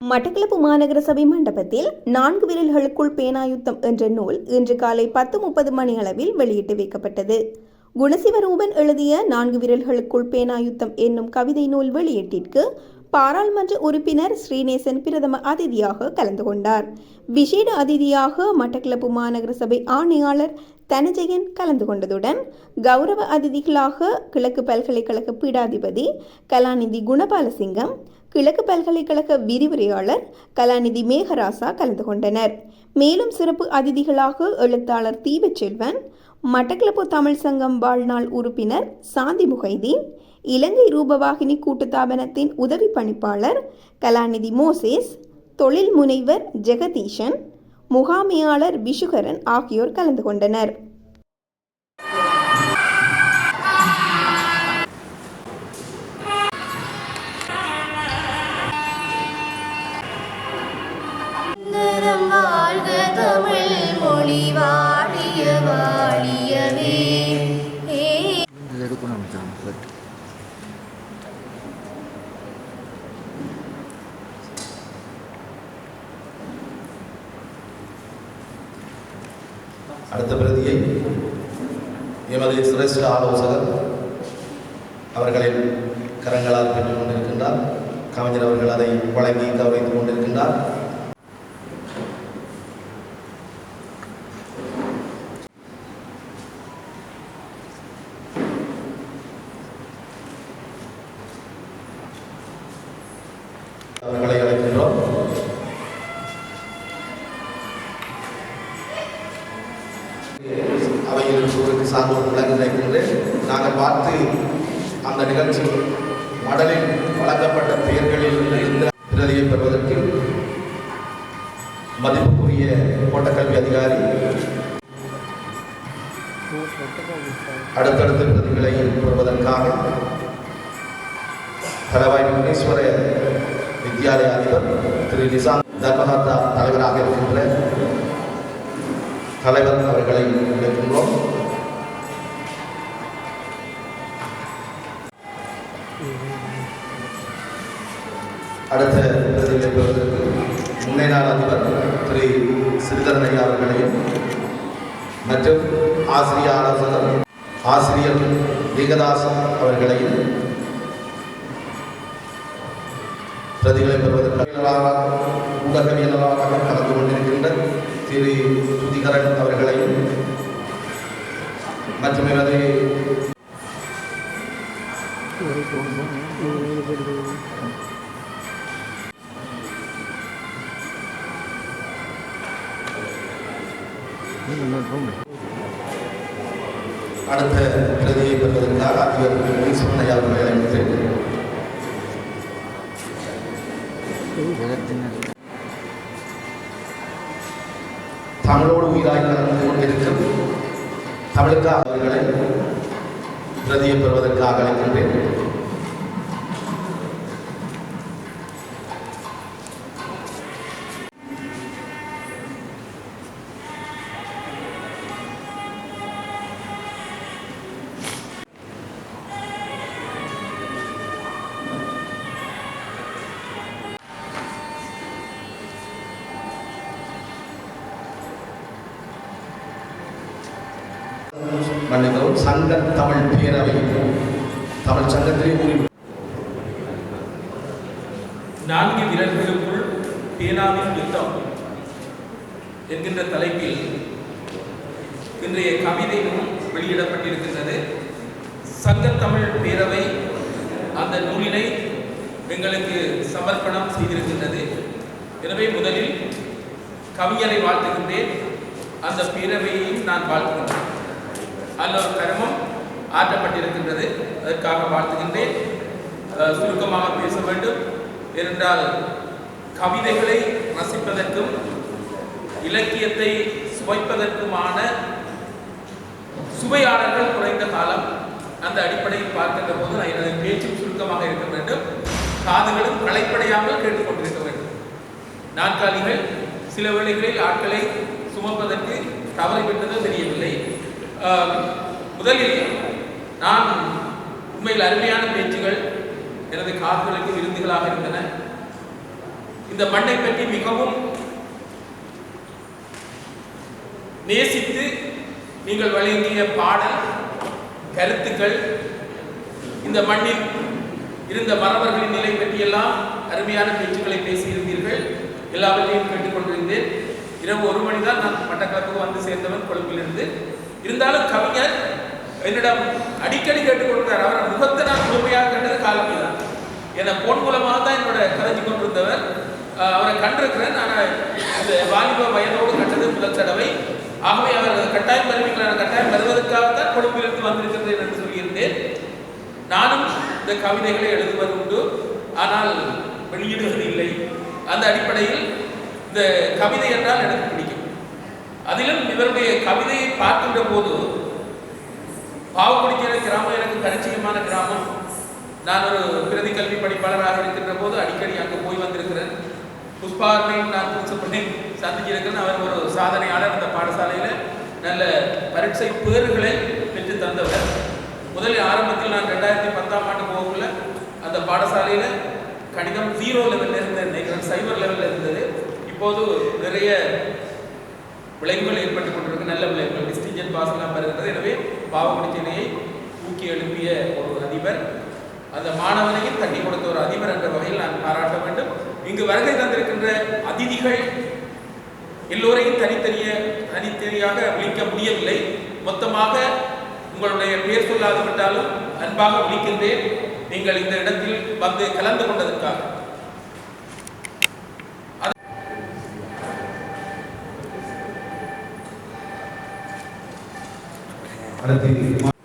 மட்டக்களப்பு மாநகர சபை மண்டபத்தில் நான்கு விரல்களுக்குள் பேனாயுத்தம் என்ற நூல் இன்று காலை பத்து முப்பது மணி அளவில் வெளியிட்டு வைக்கப்பட்டது. குணசிவரூபன் எழுதிய நான்கு விரல்களுக்குள் பேனாயுத்தம் என்னும் கவிதை நூல் வெளியீட்டிற்கு பாராளுமன்ற உறுப்பினர் ஸ்ரீநேசன் பிரதம அதிதியாக கலந்து கொண்டார். விசேட அதிதியாக மட்டக்களப்பு மாநகர சபை ஆணையாளர் தனஜெயன் கலந்து கொண்டதுடன் கௌரவ அதிதிகளாக கிழக்கு பல்கலைக்கழக பீடாதிபதி கலாநிதி குணபாலசிங்கம் கிழக்கு பல்கலைக்கழக விரிவுரையாளர் கலாநிதி மேகராசா கலந்து கொண்டனர். மேலும் சிறப்பு அதிதிகளாக எழுத்தாளர் தீபச்செல்வன் மட்டக்களப்பு தமிழ் சங்கம் வாழ்நாள் உறுப்பினர் சாந்தி முகைதீன் இலங்கை ரூபவாகினி கூட்டுத்தாபனத்தின் உதவி பணிப்பாளர் கலாநிதி மோசேஸ் தொழில் முனைவர் ஜெகதீஷன் முகாமையாளர் விஷுகரன் ஆகியோர் கலந்து கொண்டனர். அடுத்த பிரதியை எமது சிரேஷ்ட ஆலோசகர் அவர்களின் கரங்களால் பெற்றுக் கொண்டிருக்கின்றார். கவிஞர் அவர்கள் அதை வழங்கி கவனித்துக் கொண்டிருக்கின்றார் அவர்களை அழைக்கின்றோம் அவையில் ஒரு சார்ந்தோர் விளங்க நினைக்கின்றேன் நாங்கள் பார்த்து அந்த நிகழ்ச்சி மடலில் வழங்கப்பட்ட பெயர்களில் இந்த பிரதியை பெறுவதற்கு மதிப்புக்குரிய கோட்டக்கல்வி அதிகாரி அடுத்தடுத்த பிரதிகளை பெறுவதற்காக தலவாய் முனீஸ்வர வித்யாலய அதிபர் திரு நிசாம் தர்மஹர்தா தலைவராக தலைவன் தலைவர் அவர்களை அழைக்கின்றோம் அடுத்த பிரதிநிலை பெறுவதற்கு முன்னை நாள் அதிபர் திரு சிறிதரன் ஐயா அவர்களையும் மற்றும் ஆசிரிய ஆலோசகர் ஆசிரியர் லிங்கதாசன் அவர்களையும் பிரதிகளை பெறுவதற்கு ஊடகவியலாளராக கலந்து கொண்டிருக்கின்ற திரு சுதிகரன் அவர்களையும் மற்றும் எனது அடுத்த பிரதியை பெறுவதற்காக அதிபர் ஈஸ்வரன் அவர்களை அழைக்கிறேன் தமிழோடு உயிராய் கலந்து கொண்டிருக்கும் தமிழுக்காக அவர்களை பிரதியை பெறுவதற்காக அழைக்கின்றேன். மன்னிக்கவும் சங்க தமிழ் பேரவை. தமிழ் சங்கத்திலே கூறி நான்கு விரல்களுக்குள் பேனாவின் யுத்தம் என்கின்ற தலைப்பில் இன்றைய கவிதை நூல் வெளியிடப்பட்டிருக்கின்றது. சங்கத்தமிழ் பேரவை அந்த நூலினை எங்களுக்கு சமர்ப்பணம் செய்திருக்கின்றது. எனவே முதலில் கவிஞரை வாழ்த்துகின்றேன். அந்த பேரவையையும் நான் வாழ்த்துகின்றேன். அதில் ஒரு கருமம் ஆற்றப்பட்டிருக்கின்றது. அதற்காக வாழ்த்துகின்றேன். சுருக்கமாக பேச வேண்டும். ஏனென்றால் கவிதைகளை ரசிப்பதற்கும் இலக்கியத்தை சுவைப்பதற்குமான சுவையாளர்கள் குறைந்த காலம் அந்த அடிப்படையில் பார்க்கின்ற போது நான் எனது பேச்சும் சுருக்கமாக இருக்க வேண்டும். காதுகளும் களைப்படையாமல் கேட்டுக்கொண்டிருக்க வேண்டும். நாற்காலிகள் சில வேளைகளில் ஆட்களை சுமப்பதற்கு தவறிவிட்டது தெரியவில்லை. முதலில் நான் உண்மையில் அருமையான பேச்சுகள் எனது காதுகளுக்கு விருந்துகளாக இருந்தன. இந்த மண்ணை பற்றி மிகவும் நேசித்து நீங்கள் வழங்கிய பாடல் கருத்துக்கள் இந்த மண்ணில் இருந்த மறவர்களின் நிலை பற்றியெல்லாம் அருமையான பேச்சுக்களை பேசியிருந்தீர்கள். எல்லாவற்றையும் கேட்டுக்கொண்டிருந்தேன். இரவு ஒரு மணி தான் நான் மட்டக்களப்புக்கு வந்து சேர்ந்தவன் கொழும்பிலிருந்து. இருந்தாலும் கவிஞர் என்னிடம் அடிக்கடி கேட்டுக்கொண்டிருந்தார் அவரை முகத்தை நான் முழுமையாக கண்டது காலம் தான் என்னை போன் மூலமாக தான் என்னோட கதைஞ்சு கொண்டிருந்தவர். அவரை கண்டிருக்கிறேன். ஆனால் இந்த வாலிப வயதோடு கண்டது முதல் தடவை. ஆகவே அவர் கட்டாயம் வருவீங்களா? கட்டாயம் வருவதற்காகத்தான் கொழும்பிலிருந்து வந்திருக்கிறது என்று சொல்லியிருந்தேன். நானும் இந்த கவிதைகளை எழுதுவது உண்டு ஆனால் வெளியிடுவது இல்லை. அந்த அடிப்படையில் இந்த கவிதை என்றால் எனக்கு பிடிக்கும். அதிலும் இவருடைய கவிதையை பார்க்கின்ற போது பாவக்குடிக்கிற கிராமம் எனக்கு பரிச்சயமான கிராமம். நான் ஒரு பிரதி கல்வி படிப்பாளராக இருக்கின்ற போது அடிக்கடி அங்கே போய் வந்திருக்கிறேன். புஷ்பாரனையும் நான் புதுசப்பட்டையும் சந்திச்சிருக்கிறேன் அவர் ஒரு சாதனையாளர் அந்த பாடசாலையில். நல்ல பரீட்சை பேர்களை பெற்று தந்தவர். முதலில் ஆரம்பத்தில் நான் ரெண்டாயிரத்தி பத்தாம் ஆண்டு போகக்குள்ள அந்த பாடசாலையில் கணிதம் ஜீரோ லெவலில் இருந்தது. நினைக்கிறேன் சைபர் லெவலில் இருந்தது. இப்போது நிறைய விளைவுகள் ஏற்பட்டு கொண்டிருக்கு. நல்ல விளைவுகள். டிஸ்டிங்ஷன் பாஸ் எல்லாம் எனவே பாவமுடிச்சனையை ஊக்கி எழுப்பிய ஒரு அதிபர் அந்த மாணவனையும் தட்டி கொடுத்த ஒரு அதிபர் என்ற வகையில் நான் பாராட்ட வேண்டும். இங்கு வருகை தந்திருக்கின்ற அதிதிகள் எல்லோரையும் தனித்தனிய தனித்தனியாக விழிக்க முடியவில்லை. மொத்தமாக உங்களுடைய பெயர் சொல்லாது விட்டாலும் அன்பாக விழிக்கின்றேன். நீங்கள் இந்த இடத்தில் வந்து கலந்து கொண்டதற்காக. அடுத்து